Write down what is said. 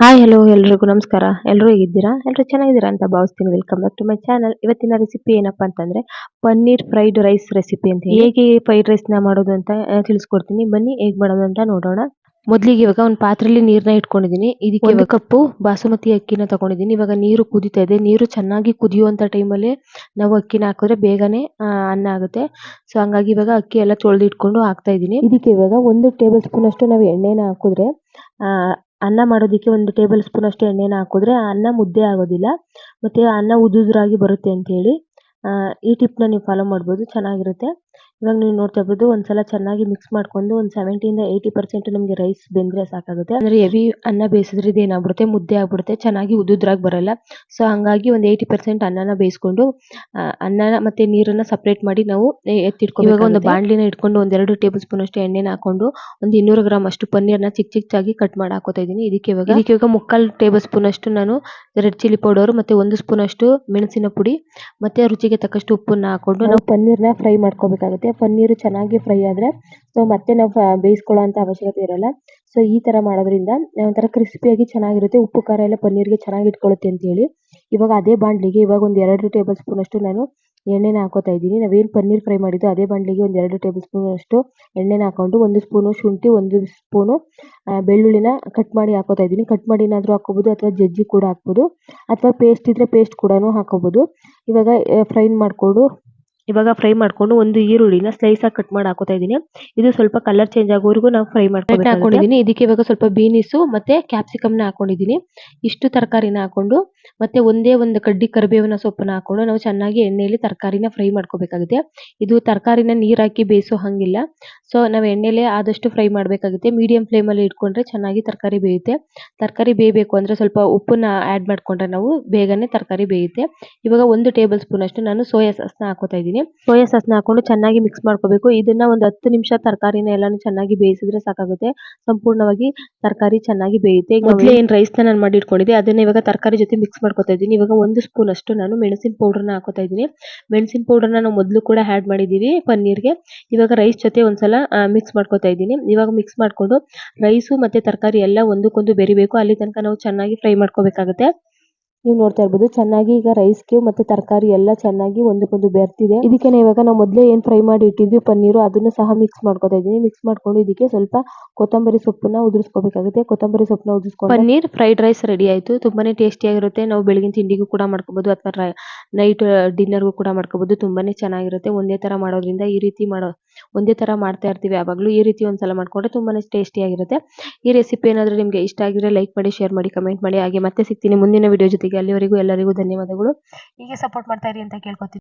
Hi hello ಎಲ್ರಿಗೂ ನಮಸ್ಕಾರ. ಎಲ್ಲರೂ ಹೇಗಿದ್ದೀರಾ? ಎಲ್ಲರೂ ಚೆನ್ನಾಗಿದ್ದೀರಾ ಅಂತ ಭಾವಿಸ್ತೀನಿ. Welcome back to my channel ಇವತ್ತಿನ ರೆಸಿಪಿ ಏನಪ್ಪಾ ಅಂತಂದರೆ ಪನ್ನೀರ್ ಫ್ರೈಡ್ ರೈಸ್ ರೆಸಿಪಿ ಅಂತ. ಹೇಗೆ ಫ್ರೈಡ್ ರೈಸ್ನ ಮಾಡೋದು ಅಂತ ತಿಳಿಸ್ಕೊಡ್ತೀನಿ. ಬನ್ನಿ ಹೇಗೆ ಮಾಡೋದು ಅಂತ ನೋಡೋಣ. ಮೊದಲಿಗೆ ಇವಾಗ ಒಂದು ಪಾತ್ರೆಯಲ್ಲಿ ನೀರನ್ನ ಇಟ್ಕೊಂಡಿದ್ದೀನಿ. ಇದಕ್ಕೆ ಒಂದು ಕಪ್ಪು ಬಾಸುಮತಿ ಅಕ್ಕಿನ ತಗೊಂಡಿದ್ದೀನಿ. ಇವಾಗ ನೀರು ಕುದೀತಾ ಇದೆ. ನೀರು ಚೆನ್ನಾಗಿ ಕುದಿಯುವಂಥ ಟೈಮಲ್ಲಿ ನಾವು ಅಕ್ಕಿನ ಹಾಕಿದ್ರೆ ಬೇಗನೆ ಅನ್ನ ಆಗುತ್ತೆ. ಸೊ ಹಂಗಾಗಿ ಇವಾಗ ಅಕ್ಕಿ ಎಲ್ಲ ತೊಳೆದಿಟ್ಕೊಂಡು ಹಾಕ್ತಾ ಇದ್ದೀನಿ. ಇದಕ್ಕೆ ಇವಾಗ ಒಂದು ಟೇಬಲ್ ಸ್ಪೂನ್ ಅಷ್ಟು ನಾವು ಎಣ್ಣೆನ ಹಾಕಿದ್ರೆ ಆ, ಅನ್ನ ಮಾಡೋದಕ್ಕೆ ಒಂದು ಟೇಬಲ್ ಸ್ಪೂನ್ ಅಷ್ಟು ಎಣ್ಣೆನ ಹಾಕಿದ್ರೆ ಅನ್ನ ಮುದ್ದೆ ಆಗೋದಿಲ್ಲ. ಮತ್ತೆ ಅನ್ನ ಉದುರಾಗಿ ಬರುತ್ತೆ ಅಂತ ಹೇಳಿ ಈ ಟಿಪ್ನ ನೀವು ಫಾಲೋ ಮಾಡ್ಬೋದು ಚೆನ್ನಾಗಿರುತ್ತೆ. ಇವಾಗ ನೀವು ನೋಡ್ತಾ ಇರ್ಬೋದು ಒಂದ್ಸಲ ಚೆನ್ನಾಗಿ ಮಿಕ್ಸ್ ಮಾಡ್ಕೊಂಡು ಒಂದು ಸೆವೆಂಟಿಯಿಂದ ಏಯ್ಟಿ ಪರ್ಸೆಂಟ್ ನಮಗೆ ರೈಸ್ ಬೆಂದ್ರೆ ಸಾಕಾಗುತ್ತೆ. ಅಂದ್ರೆ ಹೆವಿ ಅನ್ನ ಬೇಯಿಸಿದ್ರೆ ಇದು ಏನಾಗ್ಬಿಡುತ್ತೆ ಮುದ್ದೆ ಆಗ್ಬಿಡುತ್ತೆ ಚೆನ್ನಾಗಿ ಉದುದ್ರಾಗಿ ಬರಲ್ಲ. ಸೊ ಹಂಗಾಗಿ ಒಂದು ಏಯ್ಟಿ ಪರ್ಸೆಂಟ್ ಅನ್ನನ ಬೇಯಿಸ್ಕೊಂಡು ಅನ್ನನ ಮತ್ತೆ ನೀರನ್ನ ಸಪ್ರೇಟ್ ಮಾಡಿ ನಾವು ಎತ್ತಿಟ್ಕೊಂಡು ಇವಾಗ ಒಂದು ಬಾಣಲಿನ ಇಟ್ಕೊಂಡು ಒಂದೆರಡು ಟೇಬಲ್ ಸ್ಪೂನ್ ಅಷ್ಟು ಎಣ್ಣೆನ ಹಾಕೊಂಡು ಒಂದು ಇನ್ನೂರು ಗ್ರಾಮ್ ಅಷ್ಟು ಪನ್ನೀರ್ನ ಚಿಕ್ಕ ಚಿಕ್ಕದಾಗಿ ಕಟ್ ಮಾಡಿ ಹಾಕೋತಾ ಇದೀನಿ ಇದಕ್ಕೆ ಇವಾಗ ಇದಕ್ಕೆ ಇವಾಗ ಮುಕ್ಕಾಲು ಟೇಬಲ್ ಸ್ಪೂನ್ ಅಷ್ಟು ನಾನು ರೆಡ್ ಚಿಲ್ಲಿ ಪೌಡರ್ ಮತ್ತೆ ಒಂದು ಸ್ಪೂನ್ ಅಷ್ಟು ಮೆಣಸಿನ ಪುಡಿ ಮತ್ತೆ ರುಚಿಗೆ ತಕ್ಕಷ್ಟು ಉಪ್ಪನ್ನ ಹಾಕೊಂಡು ನಾವು ಪನ್ನೀರ್ನ ಫ್ರೈ ಮಾಡ್ಕೋಬೇಕಾಗುತ್ತೆ. ಪನ್ನೀರ್ ಚೆನ್ನಾಗಿ ಫ್ರೈ ಆದ್ರೆ ಸೊ ಮತ್ತೆ ನಾವು ಬೇಯಿಸ್ಕೊಳ್ಳೋ ಅಂತ ಅವಶ್ಯಕತೆ ಇರಲ್ಲ. ಸೊ ಈ ತರ ಮಾಡೋದ್ರಿಂದ ಒಂಥರ ಕ್ರಿಸ್ಪಿಯಾಗಿ ಚೆನ್ನಾಗಿರುತ್ತೆ. ಉಪ್ಪು ಖಾರ ಎಲ್ಲ ಪನ್ನೀರ್ಗೆ ಚೆನ್ನಾಗಿ ಇಟ್ಕೊಳ್ಳುತ್ತೆ ಅಂತ ಹೇಳಿ ಇವಾಗ ಅದೇ ಬಾಂಡ್ಲಿಗೆ ಇವಾಗ ಒಂದು ಎರಡು ಟೇಬಲ್ ಸ್ಪೂನ್ ಅಷ್ಟು ನಾನು ಎಣ್ಣೆನ ಹಾಕೋತಾ ಇದ್ದೀನಿ. ನಾವೇನು ಪನ್ನೀರ್ ಫ್ರೈ ಮಾಡಿದ್ದು ಅದೇ ಬಾಂಡ್ಲಿಗೆ ಒಂದು ಎರಡು ಟೇಬಲ್ ಸ್ಪೂನ್ ಅಷ್ಟು ಎಣ್ಣೆನ ಹಾಕೊಂಡು ಒಂದು ಸ್ಪೂನು ಶುಂಠಿ, ಒಂದು ಸ್ಪೂನು ಬೆಳ್ಳುಳ್ಳಿನ ಕಟ್ ಮಾಡಿ ಹಾಕೋತಾ ಇದ್ದೀನಿ. ಕಟ್ ಮಾಡಿ ಏನಾದರೂ ಹಾಕೋಬೋದು ಅಥವಾ ಜಜ್ಜಿ ಕೂಡ ಹಾಕ್ಬೋದು. ಅಥವಾ ಪೇಸ್ಟ್ ಇದ್ರೆ ಪೇಸ್ಟ್ ಕೂಡ ಹಾಕೋಬೋದು. ಇವಾಗ ಫ್ರೈನ್ ಮಾಡ್ಕೊಂಡು ಇವಾಗ ಫ್ರೈ ಮಾಡ್ಕೊಂಡು ಒಂದು ಈರುಳ್ಳಿನ ಸ್ಲೈಸ್ ಆಗಿ ಕಟ್ ಮಾಡಿ ಹಾಕೋತಾ ಇದೀನಿ ಇದು ಸ್ವಲ್ಪ ಕಲರ್ ಚೇಂಜ್ ಆಗೋವರೆಗೂ ನಾವು ಫ್ರೈ ಮಾಡ್ಕೊಂಡು ಇದಕ್ಕೆ ಇವಾಗ ಸ್ವಲ್ಪ ಬೀನಿಸು ಮತ್ತೆ ಕ್ಯಾಪ್ಸಿಕಮ್ನ ಹಾಕೊಂಡಿದೀನಿ ಇಷ್ಟು ತರಕಾರಿನ ಹಾಕೊಂಡು ಮತ್ತೆ ಒಂದೇ ಒಂದು ಕಡ್ಡಿ ಕರಿಬೇವಿನ ಸೊಪ್ಪನ್ನ ಹಾಕೊಂಡು ನಾವು ಚೆನ್ನಾಗಿ ಎಣ್ಣೆಯಲ್ಲಿ ತರಕಾರಿನ ಫ್ರೈ ಮಾಡ್ಕೋಬೇಕಾಗುತ್ತೆ. ಇದು ತರಕಾರಿನ ನೀರ್ ಹಾಕಿ ಬೇಯಿಸೋ ಹಂಗಿಲ್ಲ. ಸೊ ನಾವು ಎಣ್ಣೆಲೆ ಆದಷ್ಟು ಫ್ರೈ ಮಾಡಬೇಕಾಗುತ್ತೆ. ಮೀಡಿಯಂ ಫ್ಲೇಮ್ ಅಲ್ಲಿ ಇಟ್ಕೊಂಡ್ರೆ ಚೆನ್ನಾಗಿ ತರಕಾರಿ ಬೇಯುತ್ತೆ. ತರಕಾರಿ ಬೇಯಬೇಕು ಅಂದ್ರೆ ಸ್ವಲ್ಪ ಉಪ್ಪನ್ನ ಆಡ್ ಮಾಡ್ಕೊಂಡ್ರೆ ನಾವು ಬೇಗನೆ ತರಕಾರಿ ಬೇಯುತ್ತೆ. ಇವಾಗ ಒಂದು ಟೇಬಲ್ ಸ್ಪೂನ್ ಅಷ್ಟು ನಾನು ಸೋಯಾ ಸಾಸ್ನ ಹಾಕೋತಾ ಇದ್ದೀನಿ. ಸೋಯಾ ಸಾಸ್ನ ಹಾಕೊಂಡು ಚೆನ್ನಾಗಿ ಮಿಕ್ಸ್ ಮಾಡ್ಕೋಬೇಕು. ಇದನ್ನ ಒಂದು ಹತ್ತು ನಿಮಿಷ ತರಕಾರಿನ ಎಲ್ಲಾನು ಚೆನ್ನಾಗಿ ಬೇಯಿಸಿದ್ರೆ ಸಾಕಾಗುತ್ತೆ. ಸಂಪೂರ್ಣವಾಗಿ ತರಕಾರಿ ಚೆನ್ನಾಗಿ ಬೇಯುತ್ತೆ. ಮೊದಲು ಏನ್ ರೈಸ್ನ ನಾನು ಮಾಡಿ ಇಟ್ಕೊಂಡಿದ್ದೆ ಅದನ್ನ ಇವಾಗ ತರಕಾರಿ ಜೊತೆ ಮಿಕ್ಸ್ ಮಾಡ್ಕೊತಾ ಇದ್ದೀನಿ. ಇವಾಗ ಒಂದು ಸ್ಪೂನ್ ಅಷ್ಟು ನಾನು ಮೆಣಸಿನ ಪೌಡರ್ನ ಹಾಕೋತಾ ಇದ್ದೀನಿ. ಮೆಣಸಿನ ಪೌಡರ್ ನಾವು ಮೊದಲು ಕೂಡ ಆಡ್ ಮಾಡಿದೀವಿ ಪನ್ನೀರ್ಗೆ. ಇವಾಗ ರೈಸ್ ಜೊತೆ ಒಂದ್ಸಲ ಮಿಕ್ಸ್ ಮಾಡ್ಕೊತಾ ಇದ್ದೀನಿ. ಇವಾಗ ಮಿಕ್ಸ್ ಮಾಡ್ಕೊಂಡು ರೈಸು ಮತ್ತೆ ತರಕಾರಿ ಎಲ್ಲ ಒಂದಕ್ಕೊಂದು ಬೆರಿಬೇಕು. ಅಲ್ಲಿ ತನಕ ನಾವು ಚೆನ್ನಾಗಿ ಫ್ರೈ ಮಾಡ್ಕೋಬೇಕಾಗುತ್ತೆ. ನೀವು ನೋಡ್ತಾ ಇರ್ಬೋದು, ಚೆನ್ನಾಗಿ ಈಗ ರೈಸ್ ರೈಸ್ಗೆ ಮತ್ತೆ ತರಕಾರಿ ಎಲ್ಲ ಚೆನ್ನಾಗಿ ಒಂದಕ್ಕೊಂದು ಬೆರ್ತಿದೆ ಇದಕ್ಕೆ ಇವಾಗ ನಾವು ಮೊದಲೇ ಏನ್ ಫ್ರೈ ಮಾಡಿ ಇಟ್ಟಿದ್ವಿ, ಪನ್ನೀರು ಅದನ್ನು ಸಹ ಮಿಕ್ಸ್ ಮಾಡ್ಕೊತಾ ಇದ್ದೀನಿ. ಮಿಕ್ಸ್ ಮಾಡ್ಕೊಂಡು ಇದಕ್ಕೆ ಸ್ವಲ್ಪ ಕೊತ್ತಂಬರಿ ಸೊಪ್ಪನ್ನ ಉದುರಿಸ್ಕೋಬೇಕಾಗುತ್ತೆ. ಕೊತ್ತಂಬರಿ ಸೊಪ್ಪನ್ನ ಉದುರಿಸ್ಕೊಂಡು ಪನ್ನೀರ್ ಫ್ರೈಡ್ ರೈಸ್ ರೆಡಿ ಆಯ್ತು. ತುಂಬಾನೇ ಟೇಸ್ಟಿಯಾಗಿರುತ್ತೆ ನಾವು ಬೆಳಗಿನ ತಿಂಡಿಗೂ ಕೂಡ ಮಾಡ್ಕೋಬಹುದು ಅಥವಾ ನೈಟ್ ಡಿನ್ನರ್ಗೂ ಕೂಡ ಮಾಡ್ಕೋಬಹುದು ತುಂಬಾನೇ ಚೆನ್ನಾಗಿರುತ್ತೆ. ಒಂದೇ ತರ ಮಾಡೋದ್ರಿಂದ ಈ ರೀತಿ ಮಾಡೋ ಒಂದೇ ತರ ಮಾಡ್ತಾ ಇರ್ತೀವಿ. ಯಾವಾಗಲೂ ಈ ರೀತಿ ಒಂದ್ಸಲ ಮಾಡ್ಕೊಂಡ್ರೆ ತುಂಬಾನೇ ಟೇಸ್ಟಿಯಾಗಿರುತ್ತೆ ಈ ರೆಸಿಪಿ ಏನಾದರೂ ನಿಮಗೆ ಇಷ್ಟ ಆಗಿದ್ರೆ ಲೈಕ್ ಮಾಡಿ ಶೇರ್ ಮಾಡಿ ಕಮೆಂಟ್ ಮಾಡಿ. ಹಾಗೆ ಮತ್ತೆ ಸಿಗ್ತೀನಿ ಮುಂದಿನ ವಿಡಿಯೋ ಜೊತೆಗೆ. ಅಲ್ಲಿವರೆಗೂ ಎಲ್ಲರಿಗೂ ಧನ್ಯವಾದಗಳು. ಹೀಗೆ ಸಪೋರ್ಟ್ ಮಾಡ್ತಾ ಇರಿ ಅಂತ ಕೇಳ್ಕೊತೀನಿ